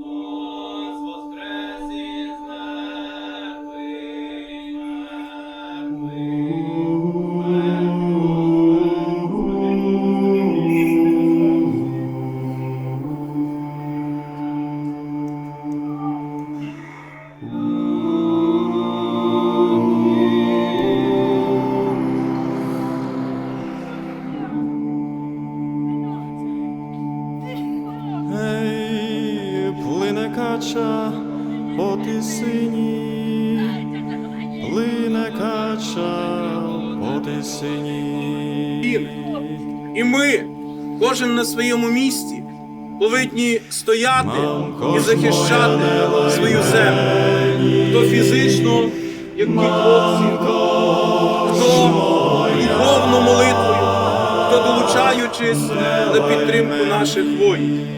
Oh. Кача по тисині, плине кача по тисині. І ми, кожен на своєму місці, повинні стояти і захищати свою землю. Хто фізично, як ті хлопці, хто духовно молитвою, хто долучаючись на підтримку наших воїнів.